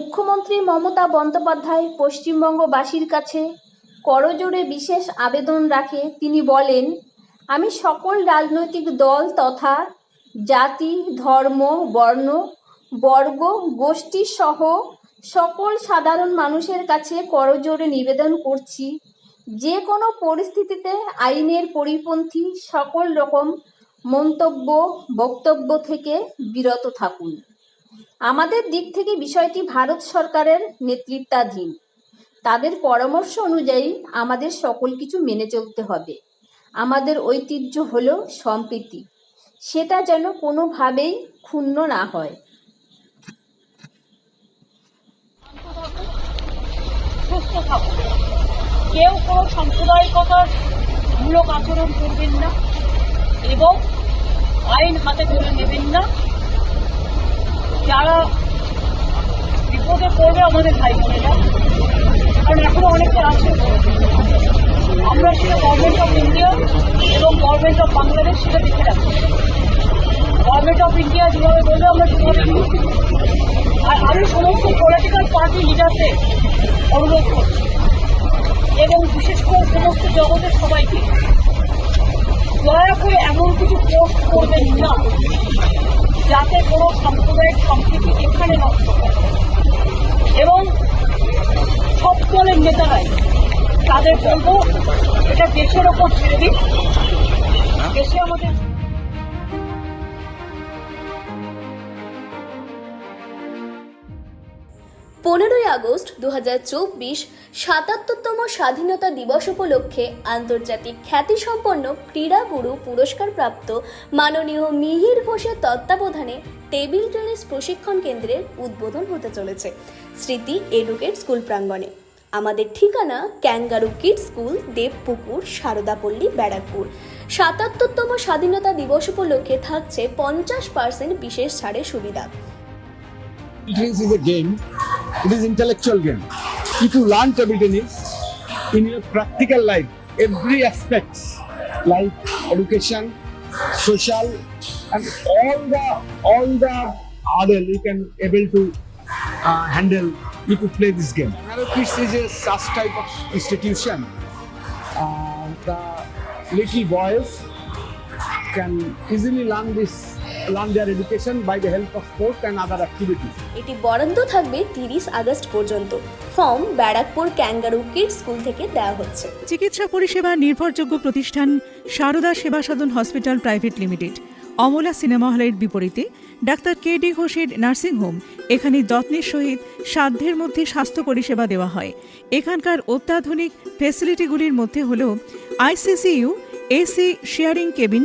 মুখ্যমন্ত্রী মমতা বন্দ্যোপাধ্যায় পশ্চিমবঙ্গবাসীর কাছে করজোড়ে বিশেষ আবেদন রাখে। তিনি বলেন, আমি সকল রাজনৈতিক দল তথা জাতি, ধর্ম, বর্ণ, বর্গ, গোষ্ঠী সহ সকল সাধারণ মানুষের কাছে করজোড়ে নিবেদন করছি। যে কোনো পরিস্থিতিতে আইনের পরিপন্থী সকল রকম মন্তব্য, বক্তব্য থেকে বিরত থাকুন। আমাদের দিক থেকে বিষয়টি ভারত সরকারের নেতৃত্বাধীন। তাদের পরামর্শ অনুযায়ী আমাদের সকল কিছু মেনে চলতে হবে। আমাদের ঐতিহ্য হল সম্প্রীতি। সেটা যেন কোনোভাবেই ক্ষুণ্ণ না হয়। কেউ কোনো সাম্প্রদায়িকতার মূলক আচরণ করবেন না। এবং আইন হাতে তুলে নেবেন যারা বিপদে পড়বে আমাদের ভাই বোনেরা। কারণ এখনও অনেকে আছে। আমরা সেটা গভর্নমেন্ট অফ ইন্ডিয়া এবং গভর্নমেন্ট অফ বাংলাদেশ সেটা দেখে রাখছি। গভর্নমেন্ট অফ ইন্ডিয়া যেভাবে বলবে, আমরা সেভাবে। আর আমি সমস্ত পলিটিক্যাল পার্টি লিডারদের অনুরোধ করছি। এবং বিশেষ করে সমস্ত জগতের সবাইকে। দয়া করে এমন কিছু পোস্ট করবেন না। যাতে কোনো সাম্প্রদায়িক সম্প্রীতি এখানে নষ্ট হয়। এবং সব দলের নেতারাই তাদের বলব, এটা দেশের ওপর ছেড়ে দিন। দেশে আমাদের পনেরোই আগস্ট দু সাতাত্তরতম স্বাধীনতা দিবস উপলক্ষে আন্তর্জাতিক খ্যাতিসম্পন্ন ক্রীড়াগুরু পুরস্কারপ্রাপ্ত মাননীয় মিহির ঘোষের তত্ত্বাবধানে টেবিল টেনিস প্রশিক্ষণ কেন্দ্রের উদ্বোধন হতে চলেছে। স্মৃতি এডুকেট স্কুল প্রাঙ্গণে। আমাদের ঠিকানা kangaroo kid school, Debpukur, Saradapalli, Barrackpore. সাতাত্তরতম স্বাধীনতা দিবস উপলক্ষে থাকছে পঞ্চাশ পার্সেন্ট বিশেষ ছাড়ের সুবিধা. It is intellectual game. If you learn table tennis in your practical life, every aspects like education, social, and all the all the other you can able to uh, handle if you play this game. Piece is a such type of institution. Uh, the little boys can easily learn this learn their education by the help of sports and other activities. এটি বরাদ্দ থাকবে তিরিশ August পর্যন্ত। Form Barrackpore kangaroo kid school থেকে দেওয়া হচ্ছে। চিকিৎসা পরিষেবা নির্ভরযোগ্য প্রতিষ্ঠান Sarada Seva Sadan hospital private limited. Amala cinema হলের বিপরীতে ডাক্তার কে ডি ঘোষের নার্সিংহোম এখানে যত্নের সহিত সাধ্যের মধ্যে স্বাস্থ্য পরিষেবা দেওয়া হয়। এখানকার অত্যাধুনিক ফেসিলিটিগুলির মধ্যে হল ICCU AC sharing cabin